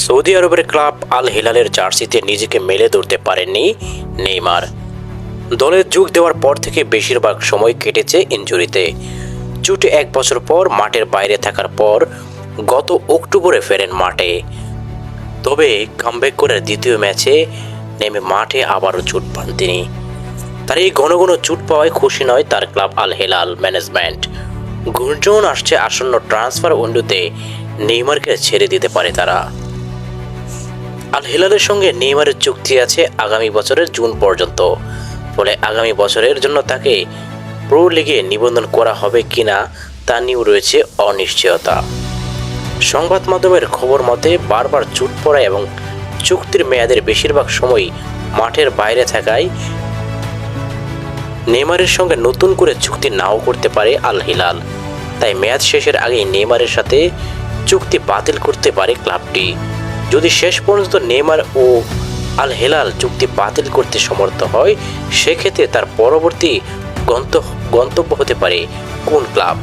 Saudi আরবের club Al হিলালের জার্সিতে নিজেকে মেলে ধরতে পারেননি নেইমার। দলে যোগ দেওয়ার পর থেকে বেশিরভাগ সময় কেটেছে ইনজুরিতে। চুটে এক বছর পর মাঠের বাইরে থাকার পর গত অক্টোবরে ফেরেন মাঠে। তবে কামব্যাক করে দ্বিতীয় ম্যাচে নেমে মাঠে আবারও চুট পান তিনি। তার এই ঘন ঘন চুট পাওয়ায় খুশি নয় তার ক্লাব আল হেলাল ম্যানেজমেন্ট। গুঞ্জন আসছে আসন্ন ট্রান্সফার উইন্ডোতে নেইমারকে ছেড়ে দিতে পারে তারা। আল হিলালের সঙ্গে নেইমারের চুক্তি আছে আগামী বছরের জুন পর্যন্ত। ফলে আগামী বছরের জন্য তাকে প্রো লিগে নিবন্ধন করা হবে কিনা তা নিয়েও রয়েছে অনিশ্চয়তা। সংবাদ মাধ্যমের খবর মতে, বারবার চুট পড়া এবং চুক্তির মেয়াদের বেশিরভাগ সময় মাঠের বাইরে থাকায় নেইমারের সঙ্গে নতুন করে চুক্তি নাও করতে পারে আল হিলাল। তাই মেয়াদ শেষের আগেই নেইমারের সাথে চুক্তি বাতিল করতে পারে ক্লাবটি। যদি শেষ পর্যন্ত নেমার ও আল হেলাল চুক্তি বাতিল করতে সমর্থ হয়, সেক্ষেত্রে তার পরবর্তী গন্ত গন্তব্য হতে পারে কোন ক্লাব?